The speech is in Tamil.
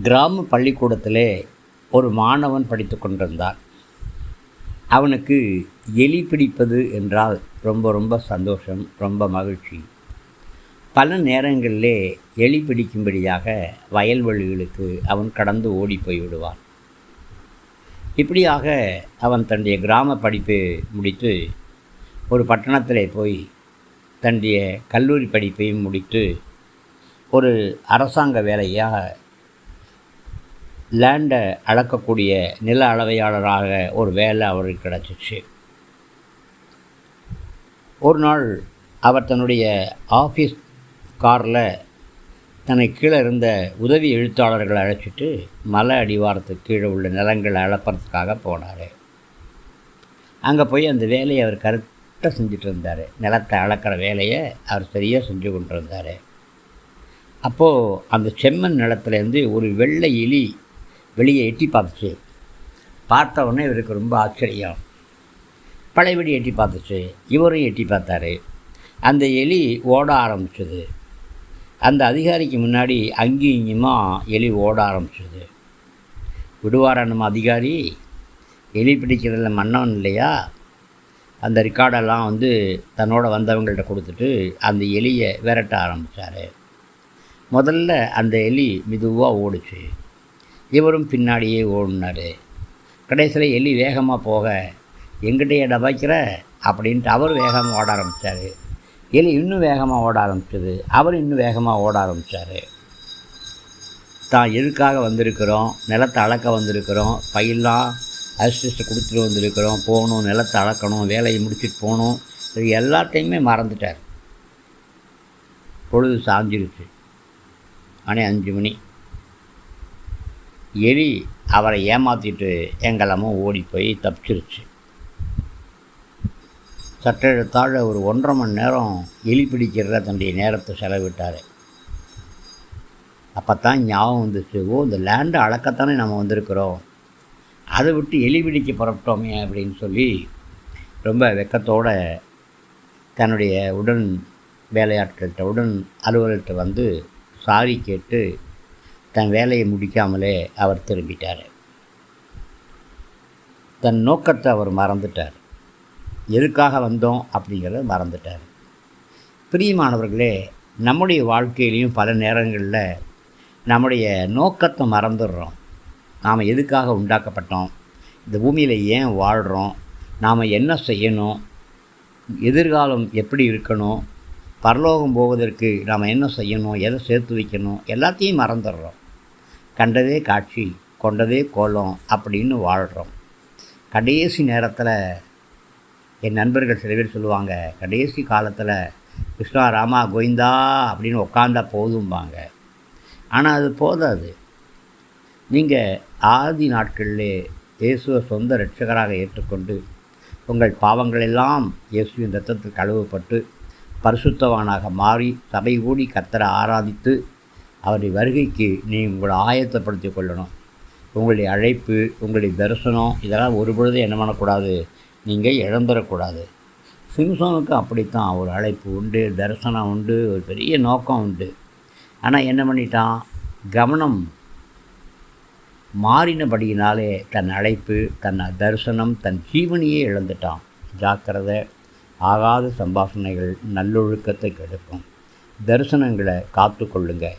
கிராம பள்ளிக்கூடத்திலே ஒரு மாணவன் படித்து கொண்டிருந்தான் அவனுக்கு எலி பிடிப்பது என்றால் ரொம்ப ரொம்ப சந்தோஷம் ரொம்ப மகிழ்ச்சி. பல நேரங்களிலே எலி பிடிக்கும்படியாக வயல்வெளிகளுக்கு அவன் கடந்து ஓடி போய்விடுவான். இப்படியாக அவன் தன்னுடைய கிராம படிப்பை முடித்து ஒரு பட்டணத்தில் போய் தன்னுடைய கல்லூரி படிப்பையும் முடித்து ஒரு அரசாங்க வேலையாக லேண்டை அளக்கக்கூடிய நில அளவையாளராக ஒரு வேலை அவருக்கு கிடச்சிச்சு. ஒரு நாள் அவர் தன்னுடைய ஆஃபீஸ் காரில் தன்னை கீழே இருந்த உதவி எழுத்தாளர்களை அழைச்சிட்டு மலை அடிவாரத்துக்கு கீழே உள்ள நிலங்களை அளப்பறதுக்காக போனார். அங்கே போய் அந்த வேலையை அவர் கரெக்டாக செஞ்சுட்டு இருந்தார். நிலத்தை அளக்கிற வேலையை அவர் சரியாக செஞ்சு கொண்டு இருந்தார். அப்போது அந்த செம்மண் நிலத்துலேருந்து ஒரு வெள்ளை எலி வெளியே எட்டி பார்த்துச்சு. பார்த்த உடனே இவருக்கு ரொம்ப ஆச்சரியம். பழையபடி எட்டி பார்த்துச்சு. இவரும் எட்டி பார்த்தாரு. அந்த எலி ஓட ஆரம்பிச்சது. அந்த அதிகாரிக்கு முன்னாடி அங்கேயும் இங்கேயுமா எலி ஓட ஆரம்பிச்சது. விடுவாரா நம்ம அதிகாரி? எலி பிடிக்கிறதுல மன்னவன் இல்லையா? அந்த ரெக்கார்டெல்லாம் வந்து தன்னோட வந்தவங்கள்ட்ட கொடுத்துட்டு அந்த எலியை விரட்ட ஆரம்பித்தார் முதல்ல அந்த எலி மெதுவாக ஓடுச்சு. இவரும் பின்னாடியே ஓடினார். கடைசியில் எலி வேகமாக போக எங்கிட்டே டபாய்க்கிற அப்படின்ட்டு அவர் வேகமாக ஓட ஆரம்பித்தார் எலி இன்னும் வேகமாக ஓட ஆரம்பிச்சது அவர் இன்னும் வேகமாக ஓட ஆரம்பித்தார் தான் எதுக்காக வந்திருக்கிறோம்? நிலத்தை அளக்க வந்திருக்கிறோம். பையெல்லாம் அசிஸ்டை கொடுத்துட்டு வந்திருக்கிறோம். போகணும் நிலத்தை அளக்கணும் வேலையை முடிச்சுட்டு போகணும். இது எல்லாத்தையுமே மறந்துட்டார். பொழுது சாஞ்சிருச்சு. ஆனே அஞ்சு மணி. எலி அவரை ஏமாற்றிட்டு எங்கெல்லாமும் ஓடி போய் தப்பிச்சிருச்சு. சற்றெழுத்தாழ ஒரு ஒன்றரை மணி நேரம் எலி பிடிக்கிற தன்னுடைய நேரத்தை செலவிட்டார். அப்போ தான் ஞாபகம் வந்துச்சு ஓ இந்த லேண்டை அளக்கத்தானே நம்ம வந்திருக்கிறோம். அதை விட்டு எலி பிடிக்க புறப்பட்டோமே அப்படின்னு சொல்லி ரொம்ப வெக்கத்தோடு தன்னுடைய உடன் வேலையாட்கள்கிட்ட உடன் அலுவலர்கிட்ட வந்து சாரி கேட்டு தன் வேலையை முடிக்காமலே அவர் திரும்பிட்டார். தன் நோக்கத்தை அவர் மறந்துட்டார். எதுக்காக வந்தோம் அப்படிங்கிறத மறந்துட்டார். பிரியமானவர்களே நம்முடைய வாழ்க்கையிலையும் பல நேரங்களில் நம்முடைய நோக்கத்தை மறந்துடுறோம். நாம் எதுக்காக உண்டாக்கப்பட்டோம்? இந்த பூமியில் ஏன் வாழ்கிறோம் நாம் என்ன செய்யணும்? எதிர்காலம் எப்படி இருக்கணும்? பரலோகம் போவதற்கு நாம் என்ன செய்யணும்? எதை சேர்த்து வைக்கணும்? எல்லாத்தையும் மறந்துடுறோம். கண்டதே காட்சி கொண்டதே கோலம் அப்படின்னு வாழ்கிறோம் கடைசி நேரத்தில் என் நண்பர்கள் சில பேர் சொல்லுவாங்க கடைசி காலத்தில் கிருஷ்ணா ராமா கோவிந்தா அப்படின்னு உட்காந்தா போதும்பாங்க. ஆனால் அது போதாது. நீங்கள் ஆதி நாட்களிலே இயேசுவை சொந்த ரட்சகராக ஏற்றுக்கொண்டு உங்கள் பாவங்களெல்லாம் இயேசுவின் ரத்தத்தில் கழுவப்பட்டு பரிசுத்தவானாக மாறி சபை கூடி கத்தரை ஆராதித்து அவருடைய வருகைக்கு நீ உங்களை ஆயத்தப்படுத்தி கொள்ளணும். உங்களுடைய அழைப்பு உங்களுடைய தரிசனம் இதெல்லாம் ஒரு பொழுது என்ன பண்ணக்கூடாது? நீங்கள் இழந்துடக்கூடாது சிம்சோனுக்கு அப்படித்தான் ஒரு அழைப்பு உண்டு தரிசனம் உண்டு ஒரு பெரிய நோக்கம் உண்டு. ஆனால் என்ன பண்ணிட்டான்? கவனம் மாறினபடியினாலே தன் அழைப்பு தன் தரிசனம் தன் ஜீவனையே இழந்துட்டான். ஜாக்கிரதை ஆகாத சம்பாஷணைகள் நல்லொழுக்கத்தை கெடுக்கும். தரிசனங்களை காத்து கொள்ளுங்கள்